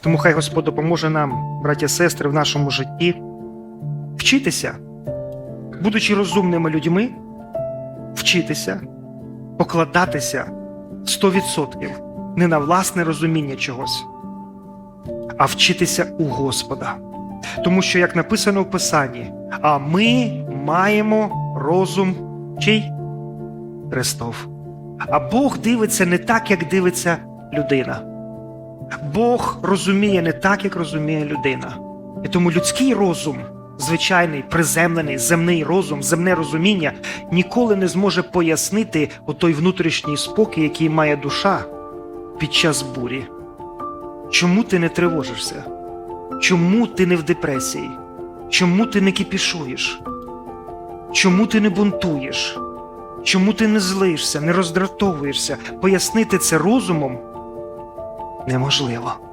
Тому хай Господь допоможе нам, браття сестри, в нашому житті вчитися, будучи розумними людьми, вчитися, покладатися 100% не на власне розуміння чогось, а вчитися у Господа. Тому що, як написано в Писанні, а ми маємо розум чий? Христов. А Бог дивиться не так, як дивиться людина. Бог розуміє не так, як розуміє людина. І тому людський розум, звичайний, приземлений, земний розум, земне розуміння ніколи не зможе пояснити отой внутрішній спокій, який має душа під час бурі. Чому ти не тривожишся? Чому ти не в депресії? Чому ти не кипішуєш? Чому ти не бунтуєш? Чому ти не злишся, не роздратовуєшся? Пояснити це розумом неможливо.